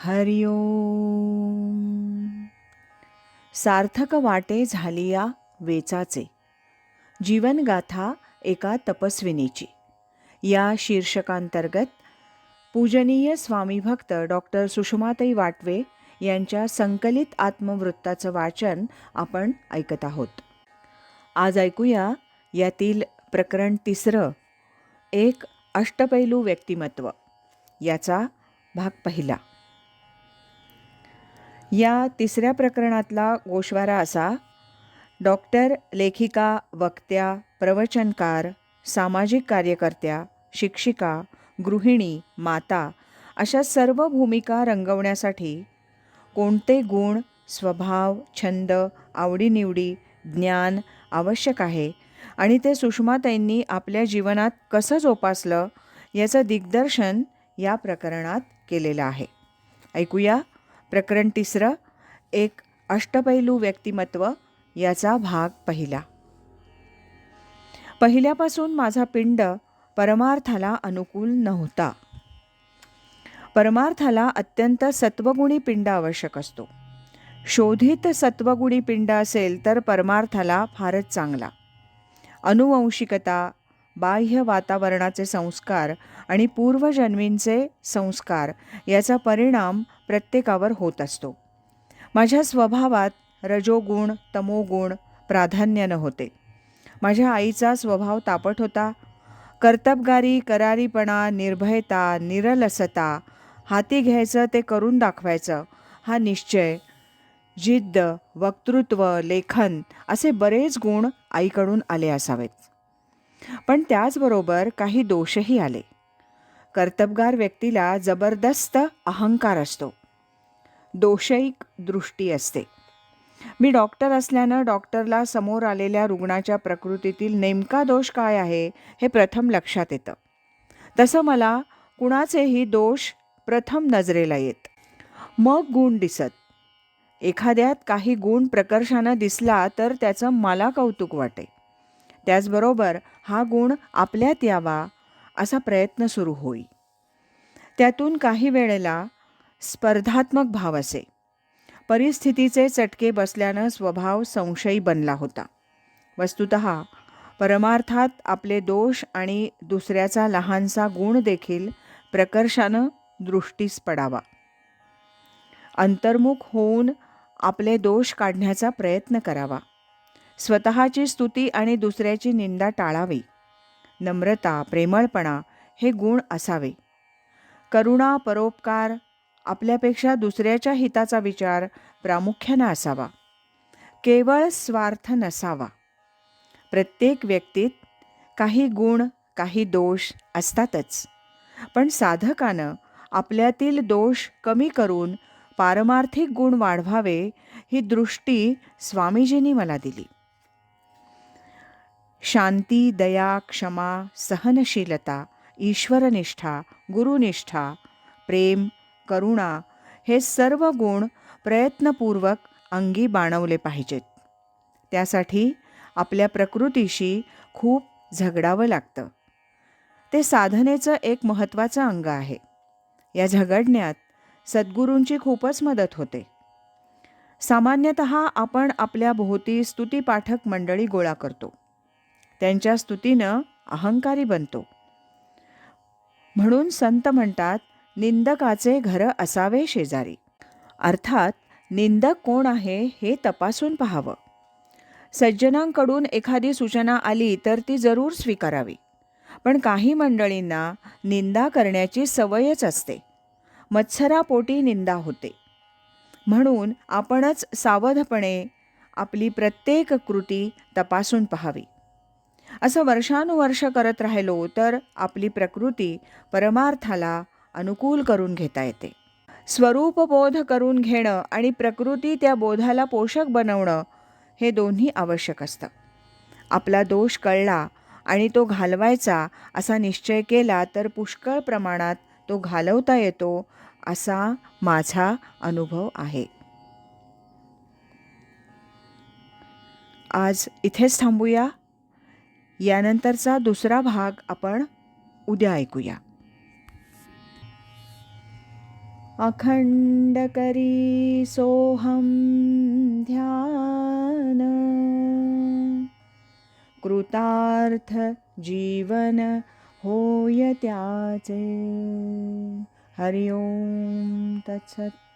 हरि ओम सार्थक वाटे झालिया वेचाचे. जीवनगाथा एका तपस्विनीची. या शीर्षकांतर्गत पूजनीय स्वामीभक्त डॉक्टर सुषमाताई वाटवे यांच्या संकलित आत्मवृत्ताचं वाचन आपण ऐकत आहोत. आज ऐकूया यातील प्रकरण तिसरं एक अष्टपैलू व्यक्तिमत्व. याचा भाग पहिला. या तिसऱ्या प्रकरणातला गोषवारा असा. डॉक्टर लेखिका वक्त्या प्रवचनकार सामाजिक कार्यकर्त्या शिक्षिका गृहिणी माता अशा सर्व भूमिका रंगवण्यासाठी कोणते गुण स्वभाव छंद आवडीनिवडी ज्ञान आवश्यक आहे आणि ते सुषमाताईंनी आपल्या जीवनात कसं जोपासलं याचं दिग्दर्शन या प्रकरणात केलेलं आहे. ऐकूया. प्रकरण तिसरं एक अष्टपैलू व्यक्तिमत्व याचा भाग पहिला. पहिल्यापासून माझा पिंड परमार्थाला अनुकूल नव्हता. परमार्थाला अत्यंत सत्वगुणी पिंड आवश्यक असतो. शोधित सत्वगुणी पिंड असेल तर परमार्थाला फारच चांगला. अनुवंशिकता बाह्य वातावरणाचे संस्कार आणि पूर्वजन्मींचे संस्कार याचा परिणाम प्रत्येकावर होत असतो. माझ्या स्वभावात रजोगुण तमोगुण प्राधान्यानं होते. माझ्या आईचा स्वभाव तापट होता. कर्तबगारी करारीपणा निर्भयता निरलसता हाती घ्यायचं ते करून दाखवायचं हा निश्चय जिद्द वक्तृत्व लेखन असे बरेच गुण आईकडून आले असावेत. पण त्याचबरोबर काही दोषही आले. कर्तबगार व्यक्तीला जबरदस्त अहंकार असतो. दोषैक दृष्टी असते. मी डॉक्टर असल्यानं डॉक्टरला समोर आलेल्या रुग्णाच्या प्रकृतीतील नेमका दोष काय आहे हे प्रथम लक्षात येतं. तसं मला कुणाचेही दोष प्रथम नजरेला येत. मग गुण दिसत. एखाद्यात काही गुण प्रकर्षानं दिसला तर त्याचं मला कौतुक वाटे. त्याचबरोबर हा गुण आपल्यात यावा असा प्रयत्न सुरू होई. त्यातून काही वेळेला स्पर्धात्मक भाव असे. परिस्थितीचे चटके बसल्यानं स्वभाव संशयी बनला होता. वस्तुत परमार्थात आपले दोष आणि दुसऱ्याचा लहानसा गुण देखील प्रकर्षानं दृष्टीस पडावा. अंतर्मुख होऊन आपले दोष काढण्याचा प्रयत्न करावा. स्वतःची स्तुती आणि दुसऱ्याची निंदा टाळावी. नम्रता प्रेमळपणा हे गुण असावे. करुणा परोपकार आपल्यापेक्षा दुसऱ्याच्या हिताचा विचार प्रामुख्यानं असावा. केवळ स्वार्थ नसावा. प्रत्येक व्यक्तीत काही गुण काही दोष असतातच. पण साधकानं आपल्यातील दोष कमी करून पारमार्थिक गुण वाढवावे ही दृष्टी स्वामीजींनी मला दिली. शांती दया क्षमा सहनशीलता ईश्वरनिष्ठा गुरुनिष्ठा प्रेम करुणा हे सर्व गुण प्रयत्नपूर्वक अंगी बाणवले पाहिजेत. त्यासाठी आपल्या प्रकृतीशी खूप झगडावं लागतं. ते साधनेचं एक महत्त्वाचं अंग आहे. या झगडण्यात सद्गुरूंची खूपच मदत होते. सामान्यतः आपण आपल्या भोवती स्तुतीपाठक मंडळी गोळा करतो. त्यांच्या स्तुतीनं अहंकारी बनतो. म्हणून संत म्हणतात निंदकाचे घर असावे शेजारी. अर्थात निंदक कोण आहे हे तपासून पाहावं. सज्जनांकडून एखादी सूचना आली तर ती जरूर स्वीकारावी. पण काही मंडळींना निंदा करण्याची सवयच असते. मत्सरापोटी निंदा होते. म्हणून आपणच सावधपणे आपली प्रत्येक कृती तपासून पाहावी. असं वर्षानुवर्ष करत राहिलो तर आपली प्रकृती परमार्थाला अनुकूल करून घेता येते. स्वरूपबोध करून घेणं आणि प्रकृती त्या बोधाला पोषक बनवणं हे दोन्ही आवश्यक असतं. आपला दोष कळला आणि तो घालवायचा असा निश्चय केला तर पुष्कळ प्रमाणात तो घालवता येतो असा माझा अनुभव आहे. आज इथेच थांबूया. यानंतरचा दुसरा भाग आपण उद्या ऐकूया. अखंड करी सोहम ध्यान. कृतार्थ जीवन होय त्याचे. हरिओम तत्सत.